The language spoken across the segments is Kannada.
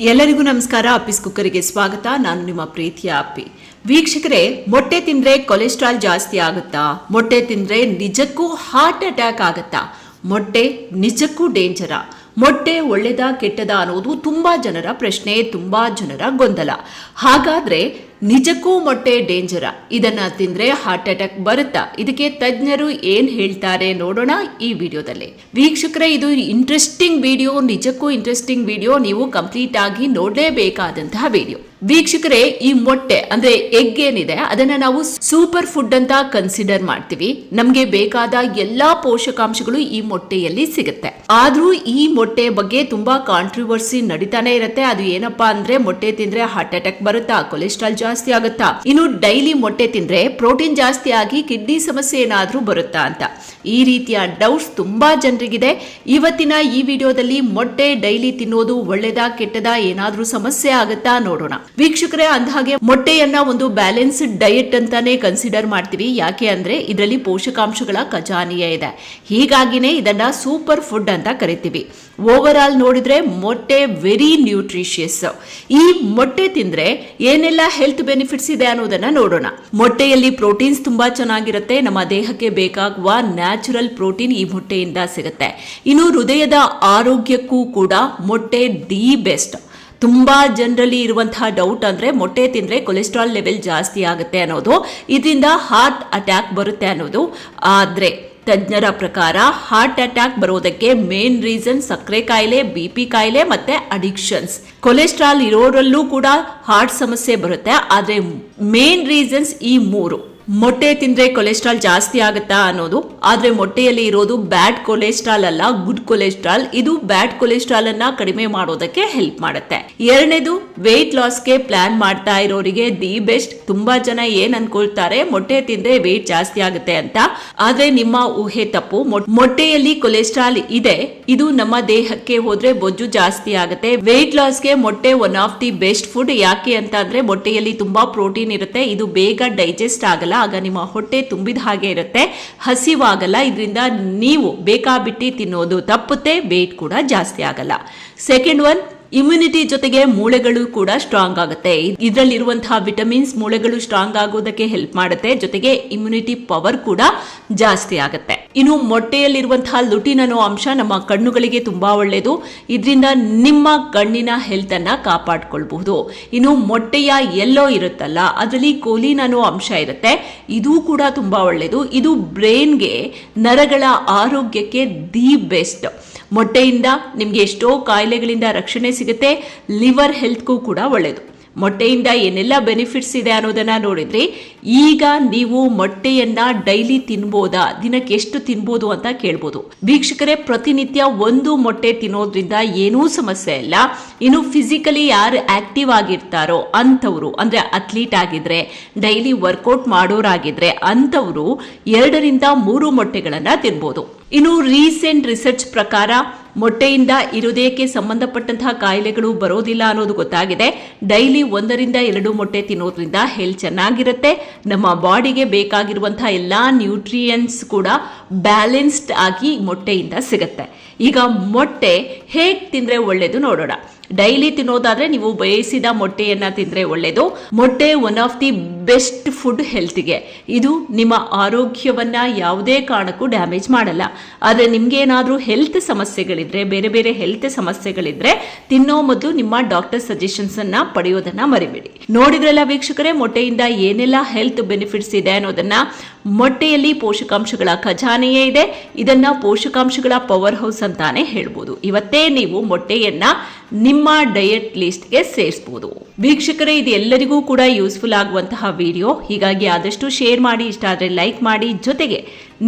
ಎಲ್ಲರಿಗೂ ನಮಸ್ಕಾರ. ಅಪ್ಪಿಸ್ ಕುಕ್ಕರಿಗೆ ಸ್ವಾಗತ. ನಾನು ನಿಮ್ಮ ಪ್ರೀತಿಯ ಅಪ್ಪಿ. ವೀಕ್ಷಕರೇ, ಮೊಟ್ಟೆ ತಿಂದ್ರೆ ಕೊಲೆಸ್ಟ್ರಾಲ್ ಜಾಸ್ತಿ ಆಗುತ್ತಾ? ಮೊಟ್ಟೆ ತಿಂದ್ರೆ ನಿಜಕ್ಕೂ ಹಾರ್ಟ್ ಅಟ್ಯಾಕ್ ಆಗುತ್ತಾ? ಮೊಟ್ಟೆ ನಿಜಕ್ಕೂ ಡೇಂಜರ. ಮೊಟ್ಟೆ ಒಳ್ಳೆದಾ ಕೆಟ್ಟದಾ ಅನ್ನೋದು ತುಂಬಾ ಜನರ ಪ್ರಶ್ನೆ, ತುಂಬಾ ಜನರ ಗೊಂದಲ. ಹಾಗಾದ್ರೆ ನಿಜಕ್ಕೂ ಮೊಟ್ಟೆ ಡೇಂಜರ. ಇದನ್ನ ತಿಂದ್ರೆ ಹಾರ್ಟ್ ಅಟ್ಯಾಕ್ ಬರುತ್ತಾ? ಇದಕ್ಕೆ ತಜ್ಞರು ಏನ್ ಹೇಳ್ತಾರೆ ನೋಡೋಣ ಈ ವಿಡಿಯೋದಲ್ಲಿ. ವೀಕ್ಷಕರೇ, ಇದು ಇಂಟ್ರೆಸ್ಟಿಂಗ್ ವಿಡಿಯೋ ನಿಜಕ್ಕೂ ಇಂಟ್ರೆಸ್ಟಿಂಗ್ ವಿಡಿಯೋ ನೀವು ಕಂಪ್ಲೀಟ್ ಆಗಿ ನೋಡಲೇಬೇಕಾದಂತಹ ವಿಡಿಯೋ ವೀಕ್ಷಕರೇ, ಈ ಮೊಟ್ಟೆ, ಅಂದ್ರೆ ಎಗ್ ಏನಿದೆ ಅದನ್ನ ನಾವು ಸೂಪರ್ ಫುಡ್ ಅಂತ ಕನ್ಸಿಡರ್ ಮಾಡ್ತೀವಿ. ನಮ್ಗೆ ಬೇಕಾದ ಎಲ್ಲಾ ಪೋಷಕಾಂಶಗಳು ಈ ಮೊಟ್ಟೆಯಲ್ಲಿ ಸಿಗುತ್ತೆ. ಆದ್ರೂ ಈ ಮೊಟ್ಟೆ ಬಗ್ಗೆ ತುಂಬಾ ಕಾಂಟ್ರವರ್ಸಿ ನಡೀತಾನೆ ಇರುತ್ತೆ. ಅದು ಏನಪ್ಪಾ ಅಂದ್ರೆ, ಮೊಟ್ಟೆ ತಿಂದ್ರೆ ಹಾರ್ಟ್ ಅಟ್ಯಾಕ್ ಬರುತ್ತಾ ಕೊಲೆಸ್ಟ್ರಾಲ್ ಜಾಸ್ತಿ ಆಗುತ್ತಾ? ಇನ್ನು ಡೈಲಿ ಮೊಟ್ಟೆ ತಿಂದ್ರೆ ಪ್ರೋಟೀನ್ ಜಾಸ್ತಿ ಆಗಿ ಕಿಡ್ನಿ ಸಮಸ್ಯೆ ಏನಾದ್ರೂ ಬರುತ್ತಾ ಅಂತ? ಈ ರೀತಿಯ ಡೌಟ್ಸ್ ತುಂಬಾ ಜನರಿಗಿದೆ. ಇವತ್ತಿನ ಈ ವಿಡಿಯೋದಲ್ಲಿ ಮೊಟ್ಟೆ ಡೈಲಿ ತಿನ್ನೋದು ಒಳ್ಳೇದಾ, ಕೆಟ್ಟದಾ, ಏನಾದ್ರೂ ಸಮಸ್ಯೆ ಆಗುತ್ತಾ ನೋಡೋಣ. ವೀಕ್ಷಕರೇ, ಅಂದಹಾಗೆ ಮೊಟ್ಟೆಯನ್ನ ಒಂದು ಬ್ಯಾಲೆನ್ಸ್ಡ್ ಡಯೆಟ್ ಅಂತಾನೆ ಕನ್ಸಿಡರ್ ಮಾಡ್ತೀವಿ. ಯಾಕೆ ಅಂದ್ರೆ ಇದರಲ್ಲಿ ಪೋಷಕಾಂಶಗಳ ಖಜಾನೆಯೇ ಇದೆ. ಹೀಗಾಗಿನೇ ಇದನ್ನ ಸೂಪರ್ ಫುಡ್ ಅಂತ ಕರಿತೀವಿ. ಓವರ್ ಆಲ್ ನೋಡಿದ್ರೆ ಮೊಟ್ಟೆ ವೆರಿ ನ್ಯೂಟ್ರಿಷಿಯಸ್ ಈ ಮೊಟ್ಟೆ ತಿಂದ್ರೆ ಏನೆಲ್ಲ ಹೆಲ್ತ್ ಬೆನಿಫಿಟ್ಸ್ ಇದೆ ಅನ್ನೋದನ್ನ ನೋಡೋಣ. ಮೊಟ್ಟೆಯಲ್ಲಿ ಪ್ರೋಟೀನ್ಸ್ ತುಂಬಾ ಚೆನ್ನಾಗಿರುತ್ತೆ. ನಮ್ಮ ದೇಹಕ್ಕೆ ಬೇಕಾಗುವ ನ್ಯಾಚುರಲ್ ಪ್ರೋಟೀನ್ ಈ ಮೊಟ್ಟೆಯಿಂದ ಸಿಗುತ್ತೆ. ಇನ್ನು ಹೃದಯದ ಆರೋಗ್ಯಕ್ಕೂ ಕೂಡ ಮೊಟ್ಟೆ ದಿ ಬೆಸ್ಟ್ ತುಂಬಾ ಜನರಲ್ಲಿ ಇರುವಂತಹ ಡೌಟ್ ಅಂದರೆ ಮೊಟ್ಟೆ ತಿಂದರೆ ಕೊಲೆಸ್ಟ್ರಾಲ್ ಲೆವೆಲ್ ಜಾಸ್ತಿ ಆಗುತ್ತೆ ಅನ್ನೋದು. ಇದರಿಂದ ಹಾರ್ಟ್ ಅಟ್ಯಾಕ್ ಬರುತ್ತೆ ಅನ್ನೋದು. ಆದರೆ ತಜ್ಞರ ಪ್ರಕಾರ ಹಾರ್ಟ್ ಅಟ್ಯಾಕ್ ಬರೋದಕ್ಕೆ ಮೇನ್ ರೀಸನ್ ಸಕ್ಕರೆ ಕಾಯಿಲೆ ಬಿ ಪಿ ಕಾಯಿಲೆ ಮತ್ತೆ ಅಡಿಕ್ಷನ್ಸ್ ಕೊಲೆಸ್ಟ್ರಾಲ್ ಇರೋರಲ್ಲೂ ಕೂಡ ಹಾರ್ಟ್ ಸಮಸ್ಯೆ ಬರುತ್ತೆ. ಆದರೆ ಮೇನ್ ರೀಸನ್ಸ್ ಈ ಮೂರು. ಮೊಟ್ಟೆ ತಿಂದ್ರೆ ಕೊಲೆಸ್ಟ್ರಾಲ್ ಜಾಸ್ತಿ ಆಗುತ್ತಾ ಅನ್ನೋದು, ಆದ್ರೆ ಮೊಟ್ಟೆಯಲ್ಲಿ ಇರೋದು ಬ್ಯಾಡ್ ಕೊಲೆಸ್ಟ್ರಾಲ್ ಅಲ್ಲ, ಗುಡ್ ಕೊಲೆಸ್ಟ್ರಾಲ್. ಇದು ಬ್ಯಾಡ್ ಕೊಲೆಸ್ಟ್ರಾಲ್ ಅನ್ನ ಕಡಿಮೆ ಮಾಡೋದಕ್ಕೆ ಹೆಲ್ಪ್ ಮಾಡುತ್ತೆ. ಎರಡನೇದು ವೆಯ್ಟ್ ಲಾಸ್ಗೆ ಪ್ಲಾನ್ ಮಾಡ್ತಾ ಇರೋರಿಗೆ ದಿ ಬೆಸ್ಟ್ ತುಂಬಾ ಜನ ಏನ್ ಅನ್ಕೊಳ್ತಾರೆ, ಮೊಟ್ಟೆ ತಿಂದ್ರೆ ವೆಯ್ಟ್ ಜಾಸ್ತಿ ಆಗುತ್ತೆ ಅಂತ. ಆದ್ರೆ ನಿಮ್ಮ ಊಹೆ ತಪ್ಪು. ಮೊಟ್- ಮೊಟ್ಟೆಯಲ್ಲಿ ಕೊಲೆಸ್ಟ್ರಾಲ್ ಇದೆ, ಇದು ನಮ್ಮ ದೇಹಕ್ಕೆ ಹೋದ್ರೆ ಬೊಜ್ಜು ಜಾಸ್ತಿ ಆಗುತ್ತೆ. ವೆಯ್ಟ್ ಲಾಸ್ಗೆ ಮೊಟ್ಟೆ one of the best food ಯಾಕೆ ಅಂತ ಮೊಟ್ಟೆಯಲ್ಲಿ ತುಂಬಾ ಪ್ರೋಟೀನ್ ಇರುತ್ತೆ, ಇದು ಬೇಗ ಡೈಜೆಸ್ಟ್ ಆಗಲ್ಲ. ಆಗ ನಿಮ್ಮ ಹೊಟ್ಟೆ ತುಂಬಿದ ಹಾಗೆ ಇರುತ್ತೆ. ಹಸಿವಾಗಲ್ಲ, ಇದರಿಂದ ನೀವು ಬೇಕಾಬಿಟ್ಟಿ ತಿನ್ನೋದು ತಪ್ಪುತ್ತೆ ವೇಟ್ ಕೂಡ ಜಾಸ್ತಿ ಆಗಲ್ಲ. ಸೆಕೆಂಡ್ ಒನ್ ಇಮ್ಯುನಿಟಿ ಜೊತೆಗೆ ಮೂಳೆಗಳು ಕೂಡ ಸ್ಟ್ರಾಂಗ್ ಆಗುತ್ತೆ. ಇದರಲ್ಲಿರುವಂತಹ ವಿಟಮಿನ್ಸ್ ಮೂಳೆಗಳು ಸ್ಟ್ರಾಂಗ್ ಆಗೋದಕ್ಕೆ ಹೆಲ್ಪ್ ಮಾಡುತ್ತೆ. ಜೊತೆಗೆ ಇಮ್ಯುನಿಟಿ ಪವರ್ ಕೂಡ ಜಾಸ್ತಿ ಆಗುತ್ತೆ. ಇನ್ನು ಮೊಟ್ಟೆಯಲ್ಲಿರುವಂತಹ ಲುಟಿನ್ ಅನ್ನೋ ಅಂಶ ನಮ್ಮ ಕಣ್ಣುಗಳಿಗೆ ತುಂಬಾ ಒಳ್ಳೆಯದು. ಇದರಿಂದ ನಿಮ್ಮ ಕಣ್ಣಿನ ಹೆಲ್ತ್ ಅನ್ನ ಕಾಪಾಡಿಕೊಳ್ಬಹುದು. ಇನ್ನು ಮೊಟ್ಟೆಯ ಎಲ್ಲೋ ಇರುತ್ತಲ್ಲ, ಅದರಲ್ಲಿ ಕೋಲಿನ್ ಅನ್ನೋ ಅಂಶ ಇರುತ್ತೆ. ಇದು ಕೂಡ ತುಂಬಾ ಒಳ್ಳೆಯದು. ಇದು ಬ್ರೈನ್ಗೆ ನರಗಳ ಆರೋಗ್ಯಕ್ಕೆ ದಿ ಬೆಸ್ಟ್ ಮೊಟ್ಟೆಯಿಂದ ನಿಮಗೆ ಎಷ್ಟೋ ಕಾಯಿಲೆಗಳಿಂದ ರಕ್ಷಣೆ ಸಿಗುತ್ತೆ, ಲಿವರ್ ಹೆಲ್ತ್ಗೂ ಕೂಡ ಒಳ್ಳೆಯದು ಮೊಟ್ಟೆಯಿಂದ ಏನೆಲ್ಲ ಬೆನಿಫಿಟ್ಸ್ ಇದೆ ಅನ್ನೋದನ್ನ ನೋಡಿದ್ರಿ, ಈಗ ನೀವು ಮೊಟ್ಟೆಯನ್ನ ಡೈಲಿ ತಿನ್ಬೋದಾ? ದಿನಕ್ಕೆ ಎಷ್ಟು ತಿನ್ಬೋದು ಅಂತ ಕೇಳ್ಬೋದು. ವೀಕ್ಷಕರೇ, ಪ್ರತಿನಿತ್ಯ ಒಂದು ಮೊಟ್ಟೆ ತಿನ್ನೋದ್ರಿಂದ ಏನೂ ಸಮಸ್ಯೆ ಇಲ್ಲ. ಇನ್ನು ಫಿಸಿಕಲಿ ಯಾರು ಆಕ್ಟಿವ್ ಆಗಿರ್ತಾರೋ ಅಂಥವ್ರು, ಅಂದ್ರೆ ಅಥ್ಲೀಟ್ ಆಗಿದ್ರೆ ಡೈಲಿ ವರ್ಕೌಟ್ ಮಾಡೋರಾಗಿದ್ರೆ ಅಂಥವ್ರು ಎರಡರಿಂದ ಮೂರು ಮೊಟ್ಟೆಗಳನ್ನ ತಿನ್ಬೋದು. ಇನ್ನು ರೀಸೆಂಟ್ ರಿಸರ್ಚ್ ಪ್ರಕಾರ ಮೊಟ್ಟೆಯಿಂದ ಇರುದೇಕೆ ಸಂಬಂಧಪಟ್ಟಂತಹ ಕಾಯಿಲೆಗಳು ಬರೋದಿಲ್ಲ ಅನ್ನೋದು ಗೊತ್ತಾಗಿದೆ. ಡೈಲಿ ಒಂದರಿಂದ ಎರಡು ಮೊಟ್ಟೆ ತಿನ್ನೋದ್ರಿಂದ ಹೆಲ್ತ್ ಚೆನ್ನಾಗಿರುತ್ತೆ. ನಮ್ಮ ಬಾಡಿಗೆ ಬೇಕಾಗಿರುವಂತಹ ಎಲ್ಲಾ ನ್ಯೂಟ್ರಿಯೆಂಟ್ಸ್ ಕೂಡ ಬ್ಯಾಲೆನ್ಸ್ಡ್ ಆಗಿ ಮೊಟ್ಟೆಯಿಂದ ಸಿಗುತ್ತೆ. ಈಗ ಮೊಟ್ಟೆ ಹೇಗೆ ತಿಂದರೆ ಒಳ್ಳೆಯದು ನೋಡೋಣ. ಡೈಲಿ ತಿನ್ನೋದಾದ್ರೆ ನೀವು ಬೇಯಿಸಿದ ಮೊಟ್ಟೆಯನ್ನ ತಿಂದ್ರೆ ಒಳ್ಳೇದು. ಮೊಟ್ಟೆ one of the best food ಹೆಲ್ತ್ಗೆ ಇದು ನಿಮ್ಮ ಆರೋಗ್ಯವನ್ನ ಯಾವುದೇ ಕಾರಣಕ್ಕೂ ಡ್ಯಾಮೇಜ್ ಮಾಡಲ್ಲ. ಆದ್ರೆ ನಿಮ್ಗೆ ಏನಾದರೂ ಹೆಲ್ತ್ ಸಮಸ್ಯೆಗಳಿದ್ರೆ, ಬೇರೆ ಬೇರೆ ಹೆಲ್ತ್ ಸಮಸ್ಯೆಗಳಿದ್ರೆ ತಿನ್ನೋ ಮೊದಲು ನಿಮ್ಮ ಡಾಕ್ಟರ್ ಸಜೆಷನ್ಸ್ ಅನ್ನ ಪಡೆಯೋದನ್ನ ಮರಿಬೇಡಿ. ನೋಡಿದ್ರಲ್ಲ ವೀಕ್ಷಕರೇ, ಮೊಟ್ಟೆಯಿಂದ ಏನೆಲ್ಲ ಹೆಲ್ತ್ ಬೆನಿಫಿಟ್ಸ್ ಇದೆ ಅನ್ನೋದನ್ನ ಮೊಟ್ಟೆಯಲ್ಲಿ ಪೋಷಕಾಂಶಗಳ ಖಜಾನೆಯೇ ಇದೆ. ಇದನ್ನ ಪೋಷಕಾಂಶಗಳ ಪವರ್ ಹೌಸ್ ಅಂತಾನೆ ಹೇಳ್ಬೋದು. ಇವತ್ತೇ ನೀವು ಮೊಟ್ಟೆಯನ್ನ ನಿಮ್ಮ ಡಯಟ್ ಲಿಸ್ಟ್ಗೆ ಸೇರಿಸಬಹುದು ವೀಕ್ಷಕರೇ, ಇದು ಎಲ್ಲರಿಗೂ ಕೂಡ ಯೂಸ್ಫುಲ್ ಆಗುವಂತಹ ವಿಡಿಯೋ. ಹೀಗಾಗಿ ಆದಷ್ಟು ಶೇರ್ ಮಾಡಿ, ಇಷ್ಟ ಆದರೆ ಲೈಕ್ ಮಾಡಿ. ಜೊತೆಗೆ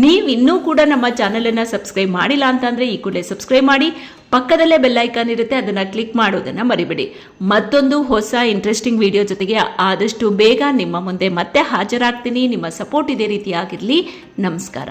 ನೀವು ಇನ್ನೂ ಕೂಡ ನಮ್ಮ ಚಾನೆಲ್ ಅನ್ನ ಸಬ್ಸ್ಕ್ರೈಬ್ ಮಾಡಿಲ್ಲ ಅಂತಂದ್ರೆ ಈ ಕೂಡಲೇ ಸಬ್ಸ್ಕ್ರೈಬ್ ಮಾಡಿ. ಪಕ್ಕದಲ್ಲೇ ಬೆಲ್ ಐಕಾನ್ ಇರುತ್ತೆ, ಅದನ್ನ ಕ್ಲಿಕ್ ಮಾಡೋದನ್ನ ಮರಿಬೇಡಿ. ಮತ್ತೊಂದು ಹೊಸ ಇಂಟ್ರೆಸ್ಟಿಂಗ್ ವಿಡಿಯೋ ಜೊತೆಗೆ ಆದಷ್ಟು ಬೇಗ ನಿಮ್ಮ ಮುಂದೆ ಮತ್ತೆ ಹಾಜರಾಗ್ತೀನಿ. ನಿಮ್ಮ ಸಪೋರ್ಟ್ ಇದೇ ರೀತಿಯಾಗಿರಲಿ ನಮಸ್ಕಾರ.